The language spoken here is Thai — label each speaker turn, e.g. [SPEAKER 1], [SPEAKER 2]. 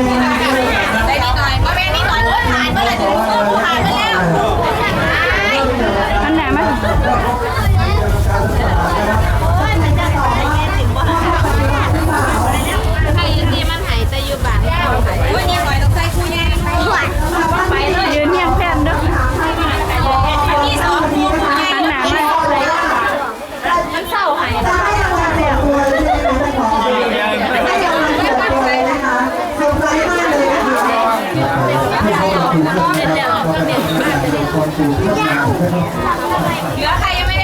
[SPEAKER 1] Thank you. เหลือใครยั
[SPEAKER 2] งไม่